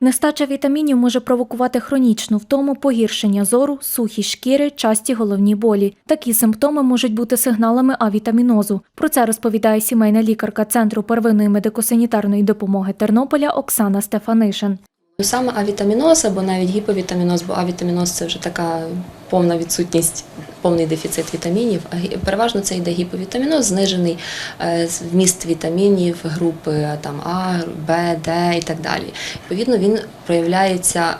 Нестача вітамінів може провокувати хронічну втому, погіршення зору, сухі шкіри, часті головні болі. Такі симптоми можуть бути сигналами авітамінозу. Про це розповідає сімейна лікарка Центру первинної медико-санітарної допомоги Тернополя Оксана Стефанишин. Саме авітаміноз або навіть гіповітаміноз, бо авітаміноз це вже така повна відсутність, повний дефіцит вітамінів. Переважно це йде гіповітаміноз, знижений е, вміст вітамінів групи е, там А, Б, Д і так далі. Відповідно, він проявляється.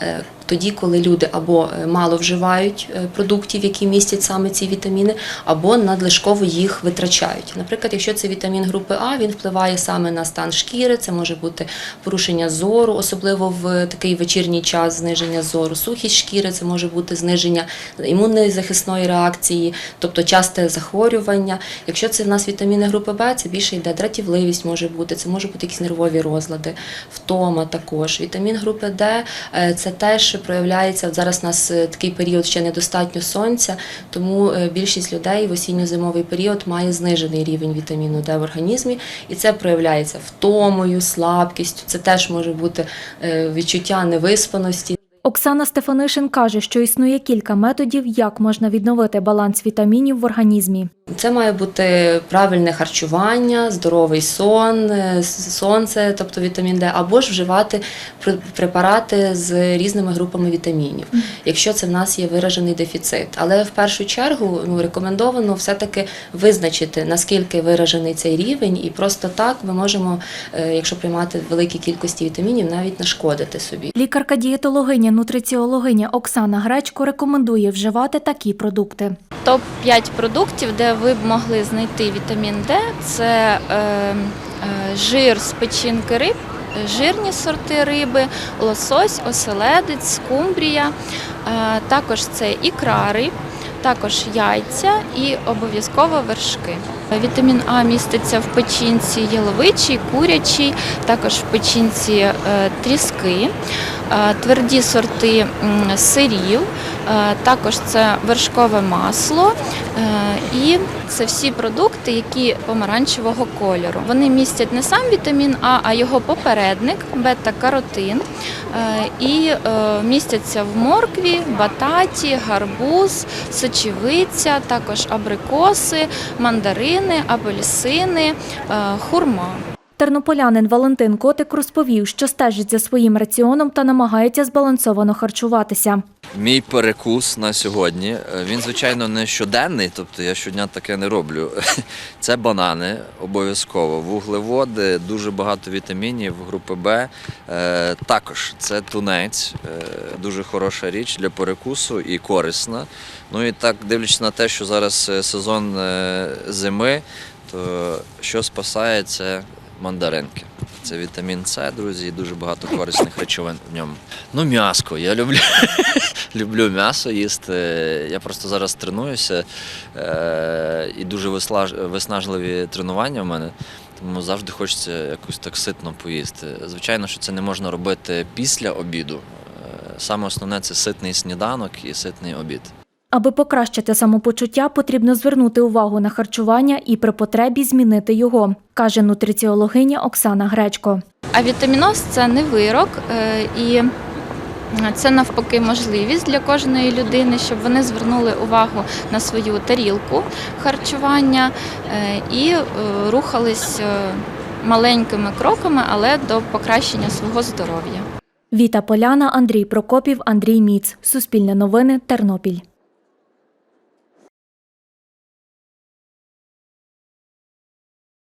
Тоді, коли люди або е, мало вживають е, продуктів, які містять саме ці вітаміни, або надлишково їх витрачають. Наприклад, якщо це вітамін групи А, він впливає саме на стан шкіри, це може бути порушення зору, особливо в такий вечірній час зниження зору, сухість шкіри, це може бути зниження імунної захисної реакції, тобто часте захворювання. Якщо це в нас вітаміни групи Б, це більше йде дратівливість може бути, це може бути якісь нервові розлади, втома також. Вітамін групи Д е, це теж проявляється. От зараз у нас е, такий період ще недостатньо сонця, тому е, більшість людей в осінньо-зимовий період має знижений рівень вітаміну Д в організмі, і це проявляється втомою, слабкістю. Це теж може бути е, відчуття невиспаності. Оксана Стефанишин каже, що існує кілька методів, як можна відновити баланс вітамінів в організмі. Це має бути правильне харчування, здоровий сон, е, сонце, тобто вітамін Д, або ж вживати пр- препарати з різними групами вітамінів, якщо це в нас є виражений дефіцит. Але в першу чергу ну, рекомендовано все-таки визначити, наскільки виражений цей рівень, і просто так ми можемо, е, якщо приймати великі кількості вітамінів, навіть нашкодити собі. Лікарка-дієтологиня, нутриціологиня Оксана Гречко рекомендує вживати такі продукти. Топ-5 продуктів, де ви б могли знайти вітамін Д, це е, е, жир з печінки риб, жирні сорти риби, лосось, оселедець, скумбрія. Е, також це ікра риб, також яйця і обов'язково вершки. Вітамін А міститься в печінці яловичій, курячій, також в печінці е, тріски, тверді сорти сирів, е, також це вершкове масло е, і це всі продукти, які помаранчевого кольору. Вони містять не сам вітамін А, а його попередник бета-каротин. е, І е, містяться в моркві, бататі, гарбуз, сочевиця, також абрикоси, мандарини, апельсини, е, хурма. Тернополянин Валентин Котик розповів, що стежить за своїм раціоном та намагається збалансовано харчуватися. Мій перекус на сьогодні. е, Він, звичайно, не щоденний, тобто я щодня таке не роблю. Це банани обов'язково, вуглеводи, дуже багато вітамінів, групи Б. Е, Також це тунець, е, дуже хороша річ для перекусу і корисна. Ну і так, дивлячись на те, що зараз сезон зими, то що спасає, це мандаринки. Це вітамін С, друзі, і дуже багато корисних речовин в ньому. Ну, м'яско. Я люблю, люблю м'ясо їсти. Я просто зараз тренуюся е- і дуже виснажливі тренування в мене. Тому завжди хочеться якось так ситно поїсти. Звичайно, що це не можна робити після обіду. Е, Саме основне це ситний сніданок і ситний обід. Аби покращити самопочуття, потрібно звернути увагу на харчування і при потребі змінити його, каже нутриціологиня Оксана Гречко. А вітаміноз це не вирок, е, і це навпаки можливість для кожної людини, щоб вони звернули увагу на свою тарілку харчування е, і е, рухались маленькими кроками, але до покращення свого здоров'я. Віта Поляна, Андрій Прокопів, Андрій Міц. Суспільне новини, Тернопіль.